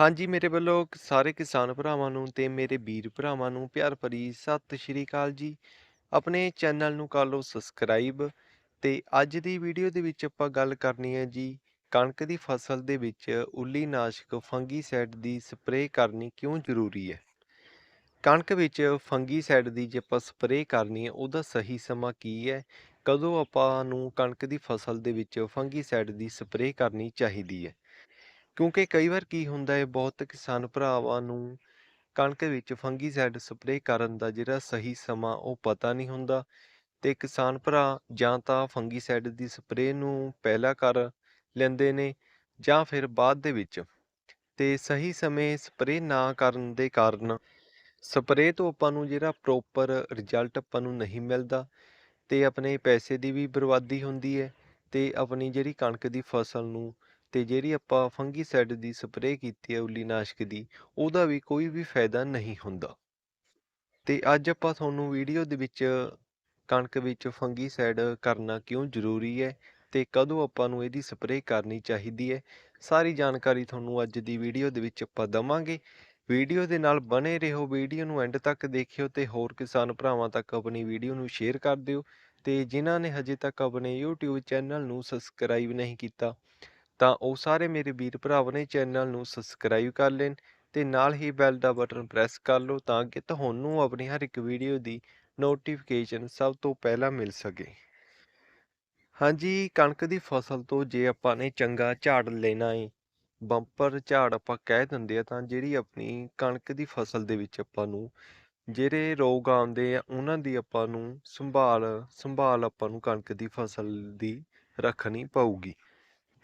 ਹਾਂਜੀ, ਮੇਰੇ ਵੱਲੋਂ ਕ- ਸਾਰੇ ਕਿਸਾਨ ਭਰਾਵਾਂ ਨੂੰ ਤੇ ਮੇਰੇ ਵੀਰ ਭਰਾਵਾਂ ਨੂੰ ਪਿਆਰ ਭਰੀ ਸਤਿ ਸ਼੍ਰੀ ਅਕਾਲ ਜੀ। ਆਪਣੇ ਚੈਨਲ ਨੂੰ ਕਰ ਲਓ ਸਬਸਕ੍ਰਾਈਬ ਤੇ ਅੱਜ ਦੀ ਵੀਡੀਓ ਦੇ ਵਿੱਚ ਆਪਾਂ ਗੱਲ ਕਰਨੀ ਹੈ ਜੀ, ਕਣਕ ਦੀ ਫਸਲ ਦੇ ਵਿੱਚ ਉੱਲੀ ਨਾਸ਼ਕ ਫੰਗੀਸਾਈਡ ਦੀ ਸਪਰੇਅ ਕਰਨੀ ਕਿਉਂ ਜ਼ਰੂਰੀ ਹੈ? ਕਣਕ ਵਿੱਚ ਫੰਗੀਸਾਈਡ ਦੀ ਜੇ ਆਪਾਂ ਸਪਰੇਅ ਕਰਨੀ ਹੈ, ਉਹਦਾ ਸਹੀ ਸਮਾਂ ਕੀ ਹੈ? ਕਦੋਂ ਆਪਾਂ ਨੂੰ ਕਣਕ ਦੀ ਫਸਲ ਦੇ ਵਿੱਚ ਫੰਗੀਸਾਈਡ ਦੀ ਸਪਰੇਅ ਕਰਨੀ ਚਾਹੀਦੀ ਹੈ? ਕਿਉਂਕਿ ਕਈ ਵਾਰ ਕੀ ਹੁੰਦਾ ਹੈ, ਬਹੁਤ ਕਿਸਾਨ ਭਰਾਵਾਂ ਨੂੰ ਕਣਕ ਵਿੱਚ ਫੰਗੀਸਾਈਡ ਸਪਰੇਅ ਕਰਨ ਦਾ ਜਿਹੜਾ ਸਹੀ ਸਮਾਂ ਉਹ ਪਤਾ ਨਹੀਂ ਹੁੰਦਾ ਤੇ ਕਿਸਾਨ ਭਰਾ ਜਾਂ ਤਾਂ ਫੰਗੀਸਾਈਡ ਦੀ ਸਪਰੇਅ ਨੂੰ ਪਹਿਲਾਂ ਕਰ ਲੈਂਦੇ ਨੇ ਜਾਂ ਫਿਰ ਬਾਅਦ ਦੇ ਵਿੱਚ ਤੇ ਸਹੀ ਸਮੇਂ ਸਪਰੇਅ ਨਾ ਕਰਨ ਦੇ ਕਾਰਨ ਸਪਰੇਅ ਤੋਂ ਆਪਾਂ ਨੂੰ ਜਿਹੜਾ ਪ੍ਰੋਪਰ ਰਿਜ਼ਲਟ ਆਪਾਂ ਨੂੰ ਨਹੀਂ ਮਿਲਦਾ ਤੇ ਆਪਣੇ ਪੈਸੇ ਦੀ ਵੀ ਬਰਬਾਦੀ ਹੁੰਦੀ ਹੈ ਤੇ ਆਪਣੀ ਜਿਹੜੀ ਕਣਕ ਦੀ ਫਸਲ ਨੂੰ ਤੇ ਜਿਹੜੀ ਆਪਾਂ ਫੰਗੀਸਾਈਡ ਦੀ ਸਪਰੇਅ ਕੀਤੀ ਹੈ ਉੱਲੀਨਾਸ਼ਕ ਦੀ, ਉਹਦਾ ਵੀ ਕੋਈ ਵੀ ਫਾਇਦਾ ਨਹੀਂ ਹੁੰਦਾ। ਤੇ ਅੱਜ ਆਪਾਂ ਤੁਹਾਨੂੰ ਵੀਡੀਓ ਦੇ ਵਿੱਚ, ਕਣਕ ਵਿੱਚ ਫੰਗੀਸਾਈਡ ਕਰਨਾ ਕਿਉਂ ਜ਼ਰੂਰੀ ਹੈ ਤੇ ਕਦੋਂ ਆਪਾਂ ਨੂੰ ਇਹਦੀ ਸਪਰੇਅ ਕਰਨੀ ਚਾਹੀਦੀ ਹੈ, ਸਾਰੀ ਜਾਣਕਾਰੀ ਤੁਹਾਨੂੰ ਅੱਜ ਦੀ ਵੀਡੀਓ ਦੇ ਵਿੱਚ ਆਪਾਂ ਦਵਾਂਗੇ। ਵੀਡੀਓ ਦੇ ਨਾਲ ਬਣੇ ਰਹੋ, ਵੀਡੀਓ ਨੂੰ ਐਂਡ ਤੱਕ ਦੇਖਿਓ ਤੇ ਹੋਰ ਕਿਸਾਨ ਭਰਾਵਾਂ ਤੱਕ ਆਪਣੀ ਵੀਡੀਓ ਨੂੰ ਸ਼ੇਅਰ ਕਰ ਦਿਓ। ਤੇ ਜਿਨ੍ਹਾਂ ਨੇ ਹਜੇ ਤੱਕ ਆਪਣੇ YouTube ਚੈਨਲ ਨੂੰ ਸਬਸਕ੍ਰਾਈਬ ਨਹੀਂ ਕੀਤਾ ਤਾਂ ਉਹ ਸਾਰੇ ਮੇਰੇ ਵੀਰ ਭਰਾਵਾਂ ਨੇ ਚੈਨਲ ਨੂੰ ਸਬਸਕ੍ਰਾਈਬ ਕਰ ਲੈਣ ਤੇ ਨਾਲ ਹੀ ਬੈਲ ਦਾ ਬਟਨ ਪ੍ਰੈਸ ਕਰ ਲਓ ਤਾਂ ਕਿ ਤੁਹਾਨੂੰ ਆਪਣੀ ਹਰ ਇੱਕ ਵੀਡੀਓ ਦੀ ਨੋਟੀਫਿਕੇਸ਼ਨ ਸਭ ਤੋਂ ਪਹਿਲਾਂ ਮਿਲ ਸਕੇ। ਹਾਂਜੀ, ਕਣਕ ਦੀ ਫਸਲ ਤੋਂ ਜੇ ਆਪਾਂ ਨੇ ਚੰਗਾ ਝਾੜ ਲੈਣਾ ਹੈ ਬੰਪਰ ਝਾੜ ਆਪਾਂ ਕਹਿ ਦਿੰਦੇ ਆ ਤਾਂ ਜਿਹੜੀ ਆਪਣੀ ਕਣਕ ਦੀ ਫਸਲ ਦੇ ਵਿੱਚ ਆਪਾਂ ਨੂੰ ਜਿਹੜੇ ਰੋਗ ਆਉਂਦੇ ਆ, ਉਹਨਾਂ ਦੀ ਆਪਾਂ ਨੂੰ ਸੰਭਾਲ ਸੰਭਾਲ ਆਪਾਂ ਨੂੰ ਕਣਕ ਦੀ ਫਸਲ ਦੀ ਰੱਖਣੀ ਪਊਗੀ।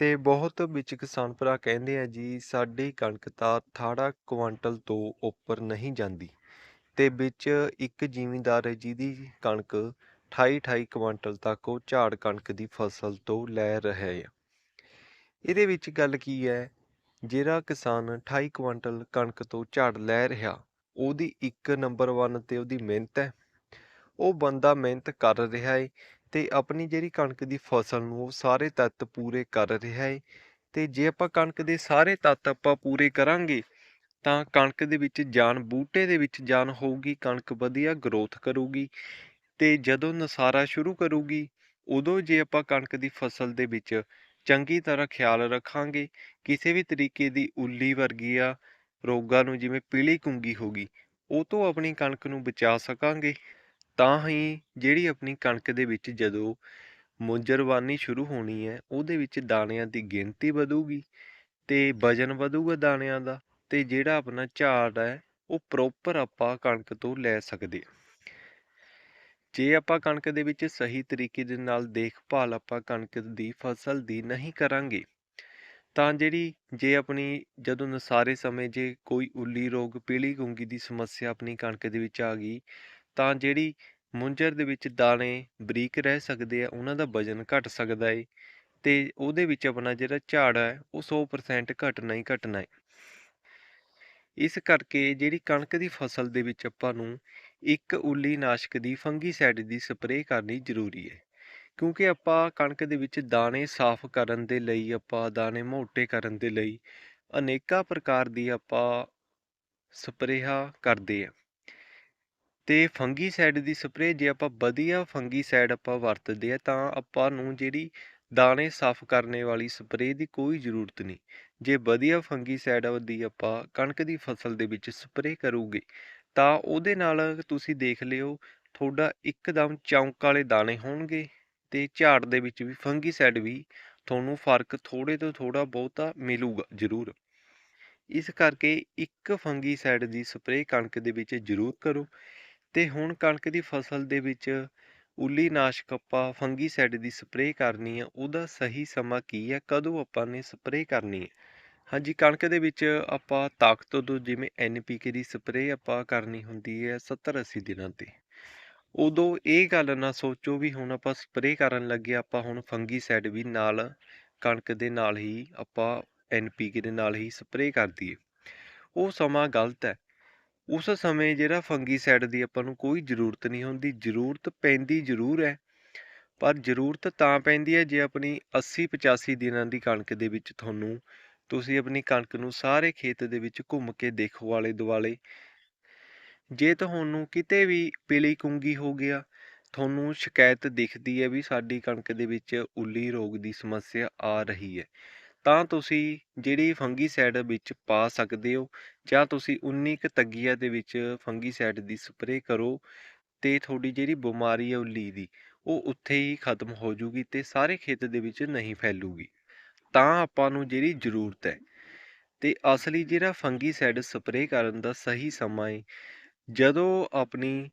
ਤੇ ਬਹੁਤ ਵਿੱਚ ਕਿਸਾਨ ਭਰਾ ਕਹਿੰਦੇ ਆ ਜੀ, ਸਾਡੀ ਕਣਕ ਤਾਂ ਅਠਾਰਾਂ ਕੁਆਂਟਲ ਤੋਂ ਉੱਪਰ ਨਹੀਂ ਜਾਂਦੀ। ਤੇ ਵਿੱਚ ਇੱਕ ਜ਼ਿਮੀਂਦਾਰ ਹੈ ਜਿਹਦੀ ਕਣਕ 28 28 ਕੁਆਂਟਲ ਤੱਕ ਉਹ ਝਾੜ ਕਣਕ ਦੀ ਫਸਲ ਤੋਂ ਲੈ ਰਿਹਾ ਹੈ ਇਹਦੇ ਵਿੱਚ ਗੱਲ ਕੀ ਹੈ? ਜਿਹੜਾ ਕਿਸਾਨ 28 ਕੁਆਂਟਲ ਕਣਕ ਤੋਂ ਝਾੜ ਲੈ ਰਿਹਾ, ਉਹਦੀ ਇੱਕ ਨੰਬਰ 1 ਤੇ ਉਹਦੀ ਮਿਹਨਤ ਹੈ। ਉਹ ਬੰਦਾ ਮਿਹਨਤ ਕਰ ਰਿਹਾ ਹੈ ਤੇ ਆਪਣੀ ਜਿਹੜੀ ਕਣਕ ਦੀ ਫਸਲ ਨੂੰ ਉਹ ਸਾਰੇ ਤੱਤ ਪੂਰੇ ਕਰ ਰਿਹਾ ਹੈ ਤੇ ਜੇ ਆਪਾਂ ਕਣਕ ਦੇ ਸਾਰੇ ਤੱਤ ਆਪਾਂ ਪੂਰੇ ਕਰਾਂਗੇ, ਤਾਂ ਕਣਕ ਦੇ ਵਿੱਚ ਜਾਨ, ਬੂਟੇ ਦੇ ਵਿੱਚ ਜਾਨ ਹੋਊਗੀ, ਕਣਕ ਵਧੀਆ ਗਰੋਥ ਕਰੂਗੀ ਤੇ ਜਦੋਂ ਨਸਾਰਾ ਸ਼ੁਰੂ ਕਰੂਗੀ, ਉਦੋਂ ਜੇ ਆਪਾਂ ਕਣਕ ਦੀ ਫਸਲ ਦੇ ਵਿੱਚ ਚੰਗੀ ਤਰ੍ਹਾਂ ਖਿਆਲ ਰੱਖਾਂਗੇ, ਕਿਸੇ ਵੀ ਤਰੀਕੇ ਦੀ ਉੱਲੀ ਵਰਗੀ ਆ, ਰੋਗਾਂ ਨੂੰ ਜਿਵੇਂ ਪੀਲੀ ਕੁੰਗੀ ਹੋ ਗਈ, ਉਹ ਤੋਂ ਆਪਣੀ ਕਣਕ ਨੂੰ ਬਚਾ ਸਕਾਂਗੇ। ਤਾਂ ਹੀ ਜਿਹੜੀ ਆਪਣੀ ਕਣਕ ਦੇ ਵਿੱਚ ਜਦੋਂ ਮੁੰਜਰਵਾਨੀ ਸ਼ੁਰੂ ਹੋਣੀ ਹੈ, ਉਹਦੇ ਵਿੱਚ ਦਾਣਿਆਂ ਦੀ ਗਿਣਤੀ ਵਧੂਗੀ ਤੇ ਵਜਨ ਵਧੂਗਾ ਦਾਣਿਆਂ ਦਾ ਤੇ ਜਿਹੜਾ ਆਪਣਾ ਝਾੜ ਹੈ, ਉਹ ਪ੍ਰੋਪਰ ਆਪਾਂ ਕਣਕ ਤੋਂ ਲੈ ਸਕਦੇ ਹਾਂ। ਜੇ ਆਪਾਂ ਕਣਕ ਦੇ ਵਿੱਚ ਸਹੀ ਤਰੀਕੇ ਦੇ ਨਾਲ ਦੇਖਭਾਲ ਆਪਾਂ ਕਣਕ ਦੀ ਫਸਲ ਦੀ ਨਹੀਂ ਕਰਾਂਗੇ, ਤਾਂ ਜਿਹੜੀ ਜੇ ਆਪਣੀ ਜਦੋਂ ਨਸਾਰੇ ਸਮੇਂ ਜੇ ਕੋਈ ਉੱਲੀ ਰੋਗ, ਪੀਲੀ ਗੁੰਗੀ ਦੀ ਸਮੱਸਿਆ ਆਪਣੀ ਕਣਕ ਦੇ ਵਿੱਚ ਆ ਗਈ ਤਾਂ ਜਿਹੜੀ ਮੁੰਜਰ ਦੇ ਵਿੱਚ ਦਾਣੇ ਬਰੀਕ ਰਹਿ ਸਕਦੇ ਆ, ਉਹਨਾਂ ਦਾ ਵਜਨ ਘਟ ਸਕਦਾ ਏ ਤੇ ਉਹਦੇ ਵਿੱਚ ਆਪਣਾ ਜਿਹੜਾ ਝਾੜ ਹੈ ਉਹ 100% ਘਟਣਾ ਹੀ ਘਟਣਾ ਹੈ ਇਸ ਕਰਕੇ ਜਿਹੜੀ ਕਣਕ ਦੀ ਫਸਲ ਦੇ ਵਿੱਚ ਆਪਾਂ ਨੂੰ ਇੱਕ ਉੱਲੀ ਨਾਸ਼ਕ ਦੀ ਫੰਗੀਸਾਈਡ ਦੀ ਸਪਰੇਅ ਕਰਨੀ ਜ਼ਰੂਰੀ ਹੈ ਕਿਉਂਕਿ ਆਪਾਂ ਕਣਕ ਦੇ ਵਿੱਚ ਦਾਣੇ ਸਾਫ਼ ਕਰਨ ਦੇ ਲਈ, ਆਪਾਂ ਦਾਣੇ ਮੋਟੇ ਕਰਨ ਦੇ ਲਈ ਅਨੇਕਾਂ ਪ੍ਰਕਾਰ ਦੀ ਆਪਾਂ ਸਪਰੇਹਾਂ ਕਰਦੇ ਆ। ਤੇ ਫੰਗੀਸਾਈਡ ਦੀ ਸਪਰੇਅ, ਜੇ ਆਪਾਂ ਵਧੀਆ ਫੰਗੀਸਾਈਡ ਆਪਾਂ ਵਰਤਦੇ ਆ, ਤਾਂ ਆਪਾਂ ਨੂੰ ਜਿਹੜੀ ਦਾਣੇ ਸਾਫ਼ ਕਰਨੇ ਵਾਲੀ ਸਪਰੇਅ ਦੀ ਕੋਈ ਜ਼ਰੂਰਤ ਨਹੀਂ। ਜੇ ਵਧੀਆ ਫੰਗੀਸਾਈਡ ਦੀ ਆਪਾਂ ਕਣਕ ਦੀ ਫਸਲ ਦੇ ਵਿੱਚ ਸਪਰੇਅ ਕਰੂਗੇ, ਤਾਂ ਉਹਦੇ ਨਾਲ ਤੁਸੀਂ ਦੇਖ ਲਿਓ, ਤੁਹਾਡਾ ਇੱਕਦਮ ਚੌਂਕ ਵਾਲੇ ਦਾਣੇ ਹੋਣਗੇ ਤੇ ਝਾੜ ਦੇ ਵਿੱਚ ਵੀ ਫੰਗੀਸਾਈਡ ਵੀ ਤੁਹਾਨੂੰ ਫ਼ਰਕ ਥੋੜੇ ਤੋਂ ਥੋੜਾ ਬਹੁਤਾ ਮਿਲੂਗਾ, ਜ਼ਰੂਰ। ਇਸ ਕਰਕੇ ਇੱਕ ਫੰਗੀਸਾਈਡ ਦੀ ਸਪਰੇਅ ਕਣਕ ਦੇ ਵਿੱਚ ਜ਼ਰੂਰ ਕਰੋ। ਤੇ ਹੁਣ ਕਣਕ ਦੀ ਫਸਲ ਦੇ ਵਿੱਚ ਉੱਲੀ ਨਾਸ਼ਕ ਆਪਾਂ ਫੰਗੀਸਾਈਡ ਦੀ ਸਪਰੇਅ ਕਰਨੀ ਆ, ਉਹਦਾ ਸਹੀ ਸਮਾਂ ਕੀ ਹੈ ਕਦੋਂ ਆਪਾਂ ਨੇ ਸਪਰੇਅ ਕਰਨੀ ਹੈ ਹਾਂਜੀ, ਕਣਕ ਦੇ ਵਿੱਚ ਆਪਾਂ ਤਾਕਤ ਤੋਂ ਜਿਵੇਂ ਐਨਪੀਕੇ ਦੀ ਸਪਰੇਅ ਆਪਾਂ ਕਰਨੀ ਹੁੰਦੀ ਹੈ 70 80 ਦਿਨਾਂ ਤੇ। ਉਦੋਂ ਇਹ ਗੱਲ ਨਾ ਸੋਚੋ ਵੀ ਹੁਣ ਆਪਾਂ ਸਪਰੇਅ ਕਰਨ ਲੱਗੇ ਆਪਾਂ ਹੁਣ ਫੰਗੀਸਾਈਡ ਵੀ ਨਾਲ ਕਣਕ ਦੇ ਨਾਲ ਹੀ ਆਪਾਂ ਐਨਪੀਕੇ ਦੇ ਨਾਲ ਹੀ ਸਪਰੇਅ ਕਰ ਦਈਏ। ਉਹ ਸਮਾਂ ਗਲਤ ਹੈ। ਉਸ ਸਮੇਂ ਜਿਹੜਾ ਫੰਗੀਸਾਈਡ ਦੀ ਆਪਾਂ ਨੂੰ ਕੋਈ ਜ਼ਰੂਰਤ ਨਹੀਂ ਹੁੰਦੀ, ਜ਼ਰੂਰਤ ਪੈਂਦੀ ਜ਼ਰੂਰ ਹੈ, ਪਰ ਜ਼ਰੂਰਤ ਤਾਂ ਪੈਂਦੀ ਹੈ ਜੇ ਆਪਣੀ 80 85 ਦਿਨਾਂ ਦੀ ਕਣਕ ਦੇ ਵਿੱਚ ਤੁਹਾਨੂੰ ਤੁਸੀਂ ਆਪਣੀ ਕਣਕ ਨੂੰ ਸਾਰੇ ਖੇਤ ਦੇ ਵਿੱਚ ਘੁੰਮ ਕੇ ਦੇਖੋ ਆਲੇ ਦੁਆਲੇ। ਜੇ ਤੁਹਾਨੂੰ ਕਿਤੇ ਵੀ ਪੀਲੀ ਕੁੰਗੀ ਹੋ ਗਿਆ, ਤੁਹਾਨੂੰ ਸ਼ਿਕਾਇਤ ਦਿਖਦੀ ਹੈ ਵੀ ਸਾਡੀ ਕਣਕ ਦੇ ਵਿੱਚ ਉੱਲੀ ਰੋਗ ਦੀ ਸਮੱਸਿਆ ਆ ਰਹੀ ਹੈ। ਤਾਂ ਤੁਸੀਂ ਜਿਹੜੀ ਫੰਗੀਸਾਈਡ ਵਿੱਚ ਪਾ ਸਕਦੇ ਹੋ ਜਾਂ ਤੁਸੀਂ 19 ਕੁ ਤੱਗੀਆਂ ਦੇ ਵਿੱਚ ਫੰਗੀਸਾਈਡ ਦੀ ਸਪਰੇਅ ਕਰੋ ਤੇ ਤੁਹਾਡੀ ਜਿਹੜੀ ਬਿਮਾਰੀ ਹੈ ਉੱਲੀ ਦੀ, ਉਹ ਉੱਥੇ ਹੀ ਖਤਮ ਹੋ ਜੂਗੀ ਤੇ ਸਾਰੇ ਖੇਤ ਦੇ ਵਿੱਚ ਨਹੀਂ ਫੈਲੂਗੀ। ਤਾਂ ਆਪਾਂ ਨੂੰ ਜਿਹੜੀ ਜ਼ਰੂਰਤ ਹੈ ਤੇ ਅਸਲੀ ਜਿਹੜਾ ਫੰਗੀਸਾਈਡ ਸਪਰੇਅ ਕਰਨ ਦਾ ਸਹੀ ਸਮਾਂ ਹੈ ਜਦੋਂ ਆਪਣੀ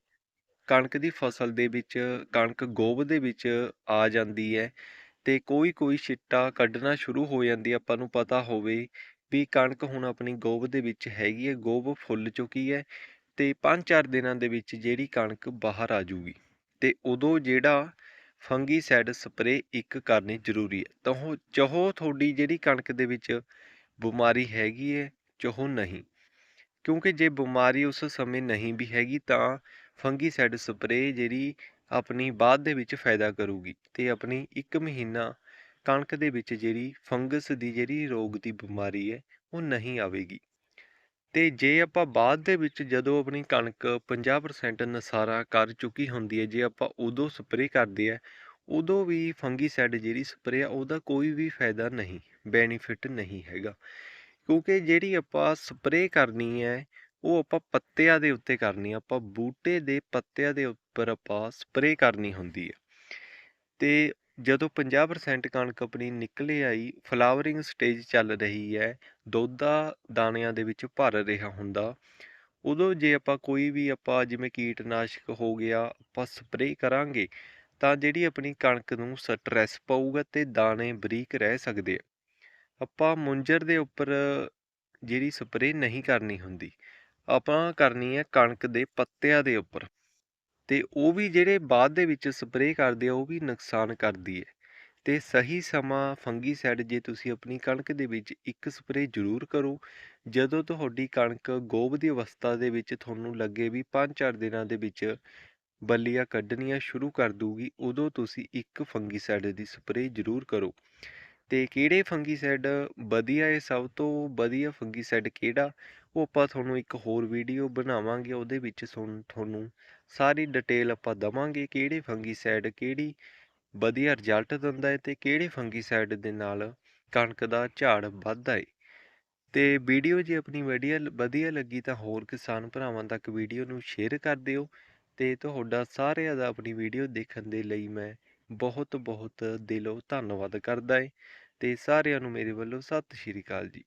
ਕਣਕ ਦੀ ਫਸਲ ਦੇ ਵਿੱਚ, ਕਣਕ ਗੋਭ ਦੇ ਵਿੱਚ ਆ ਜਾਂਦੀ ਹੈ ਅਤੇ ਕੋਈ ਕੋਈ ਛਿੱਟਾ ਕੱਢਣਾ ਸ਼ੁਰੂ ਹੋ ਜਾਂਦੀ ਆਪਾਂ ਨੂੰ ਪਤਾ ਹੋਵੇ ਵੀ ਕਣਕ ਹੁਣ ਆਪਣੀ ਗੋਭ ਦੇ ਵਿੱਚ ਹੈਗੀ ਹੈ, ਗੋਭ ਫੁੱਲ ਚੁੱਕੀ ਹੈ ਤੇ 5-4 ਦਿਨਾਂ ਦੇ ਵਿੱਚ ਜਿਹੜੀ ਕਣਕ ਬਾਹਰ ਆ ਜੂਗੀ ਤੇ ਉਦੋਂ ਜਿਹੜਾ ਫੰਗੀਸਾਈਡ ਸਪਰੇਅ ਇੱਕ ਕਰਨੀ ਜ਼ਰੂਰੀ ਹੈ। ਤਾਂ ਉਹ, ਚਾਹੋ ਤੁਹਾਡੀ ਜਿਹੜੀ ਕਣਕ ਦੇ ਵਿੱਚ ਬਿਮਾਰੀ ਹੈਗੀ ਹੈ, ਚਾਹੋ ਨਹੀਂ। ਕਿਉਂਕਿ ਜੇ ਬਿਮਾਰੀ ਉਸ ਸਮੇਂ ਨਹੀਂ ਵੀ ਹੈਗੀ ਤਾਂ ਫੰਗੀਸਾਈਡ ਸਪਰੇਅ ਜਿਹੜੀ ਆਪਣੀ ਬਾਅਦ ਦੇ ਵਿੱਚ ਫਾਇਦਾ ਕਰੂਗੀ ਤੇ ਆਪਣੀ 1 ਮਹੀਨਾ ਕਣਕ ਦੇ ਵਿੱਚ ਜਿਹੜੀ ਫੰਗਸ ਦੀ ਜਿਹੜੀ ਰੋਗ ਦੀ ਬਿਮਾਰੀ ਹੈ, ਉਹ ਨਹੀਂ ਆਵੇਗੀ। ਤੇ ਜੇ ਆਪਾਂ ਬਾਅਦ ਦੇ ਵਿੱਚ ਜਦੋਂ ਆਪਣੀ ਕਣਕ 50% ਨਸਾਰਾ ਕਰ ਚੁੱਕੀ ਹੁੰਦੀ ਹੈ, ਜੇ ਆਪਾਂ ਉਦੋਂ ਸਪਰੇਅ ਕਰਦੇ ਆ ਉਦੋਂ ਵੀ ਫੰਗੀਸਾਈਡ ਜਿਹੜੀ ਸਪਰੇਅ ਆ, ਉਹਦਾ ਕੋਈ ਵੀ ਫਾਇਦਾ ਨਹੀਂ, ਬੈਨੀਫਿਟ ਨਹੀਂ ਹੈਗਾ। ਕਿਉਂਕਿ ਜਿਹੜੀ ਆਪਾਂ ਸਪਰੇਅ ਕਰਨੀ ਹੈ, ਉਹ ਆਪਾਂ ਪੱਤਿਆਂ ਦੇ ਉੱਤੇ ਕਰਨੀ ਆ ਆਪਾਂ ਬੂਟੇ ਦੇ ਪੱਤਿਆਂ ਦੇ ਉੱਪਰ ਆਪਾਂ ਸਪਰੇਅ ਕਰਨੀ ਹੁੰਦੀ ਹੈ। ਤੇ ਜਦੋਂ 50% ਕਣਕ ਆਪਣੀ ਨਿਕਲੇ ਆਈ ਫਲਾਵਰਿੰਗ ਸਟੇਜ ਚੱਲ ਰਹੀ ਹੈ ਦੋਦਾ ਦਾਣਿਆਂ ਦੇ ਵਿੱਚ ਭਰ ਰਿਹਾ ਹੁੰਦਾ, ਉਦੋਂ ਜੇ ਆਪਾਂ ਕੋਈ ਵੀ ਆਪਾਂ ਜਿਵੇਂ ਕੀਟਨਾਸ਼ਕ ਹੋ ਗਿਆ, ਆਪਾਂ ਸਪਰੇਅ ਕਰਾਂਗੇ, ਤਾਂ ਜਿਹੜੀ ਆਪਣੀ ਕਣਕ ਨੂੰ ਸਟ੍ਰੈਸ ਪਊਗਾ ਤੇ ਦਾਣੇ ਬਰੀਕ ਰਹਿ ਸਕਦੇ ਆ। ਆਪਾਂ ਮੁੰਜਰ ਦੇ ਉੱਪਰ ਜਿਹੜੀ ਸਪਰੇਅ ਨਹੀਂ ਕਰਨੀ ਹੁੰਦੀ, ਆਪਾਂ ਕਰਨੀ ਹੈ ਕਣਕ ਦੇ ਪੱਤਿਆਂ ਦੇ ਉੱਪਰ। ਤੇ ਉਹ ਵੀ ਜਿਹੜੇ ਬਾਅਦ ਦੇ ਵਿੱਚ ਸਪਰੇਅ ਕਰਦੇ ਆ, ਉਹ ਵੀ ਨੁਕਸਾਨ ਕਰਦੀ ਹੈ ਤੇ ਸਹੀ ਸਮਾਂ ਫੰਗੀਸਾਈਡ ਜੇ ਤੁਸੀਂ ਆਪਣੀ ਕਣਕ ਦੇ ਵਿੱਚ ਇੱਕ ਸਪਰੇਅ ਜ਼ਰੂਰ ਕਰੋ, ਜਦੋਂ ਤੁਹਾਡੀ ਕਣਕ ਗੋਭ ਦੀ ਅਵਸਥਾ ਦੇ ਵਿੱਚ ਤੁਹਾਨੂੰ ਲੱਗੇ ਵੀ 5-4 ਦਿਨਾਂ ਦੇ ਵਿੱਚ ਬੱਲੀਆਂ ਕੱਢਣੀਆਂ ਸ਼ੁਰੂ ਕਰ ਦੂਗੀ ਉਦੋਂ ਤੁਸੀਂ ਇੱਕ ਫੰਗੀਸਾਈਡ ਦੀ ਸਪਰੇਅ ਜ਼ਰੂਰ ਕਰੋ। ਤੇ ਕਿਹੜੇ ਫੰਗੀਸਾਈਡ ਵਧੀਆ ਹੈ ਸਭ ਤੋਂ ਵਧੀਆ ਫੰਗੀਸਾਈਡ ਕਿਹੜਾ? ਉਹ ਆਪਾਂ ਤੁਹਾਨੂੰ ਇੱਕ ਹੋਰ ਵੀਡੀਓ ਬਣਾਵਾਂਗੇ, ਉਹਦੇ ਵਿੱਚ ਸੁਣ, ਤੁਹਾਨੂੰ ਸਾਰੀ ਡਿਟੇਲ ਆਪਾਂ ਦਵਾਂਗੇ, ਕਿਹੜੇ ਫੰਗੀਸਾਈਡ ਕਿਹੜੀ ਵਧੀਆ ਰਿਜ਼ਲਟ ਦਿੰਦਾ ਹੈ ਤੇ ਕਿਹੜੇ ਫੰਗੀਸਾਈਡ ਦੇ ਨਾਲ ਕਣਕ ਦਾ ਝਾੜ ਵੱਧਦਾ ਹੈ ਤੇ ਵੀਡੀਓ ਜੇ ਆਪਣੀ ਵਧੀਆ ਵਧੀਆ ਲੱਗੀ ਤਾਂ ਹੋਰ ਕਿਸਾਨ ਭਰਾਵਾਂ ਤੱਕ ਵੀਡੀਓ ਨੂੰ ਸ਼ੇਅਰ ਕਰ ਦਿਓ ਤੇ ਤੁਹਾਡਾ ਸਾਰਿਆਂ ਦਾ ਆਪਣੀ ਵੀਡੀਓ ਦੇਖਣ ਦੇ ਲਈ ਮੈਂ ਬਹੁਤ ਬਹੁਤ ਦਿਲੋਂ ਧੰਨਵਾਦ ਕਰਦਾ ਏ ਤੇ ਸਾਰਿਆਂ ਨੂੰ ਮੇਰੇ ਵੱਲੋਂ ਸਤਿ ਸ਼੍ਰੀ ਅਕਾਲ ਜੀ।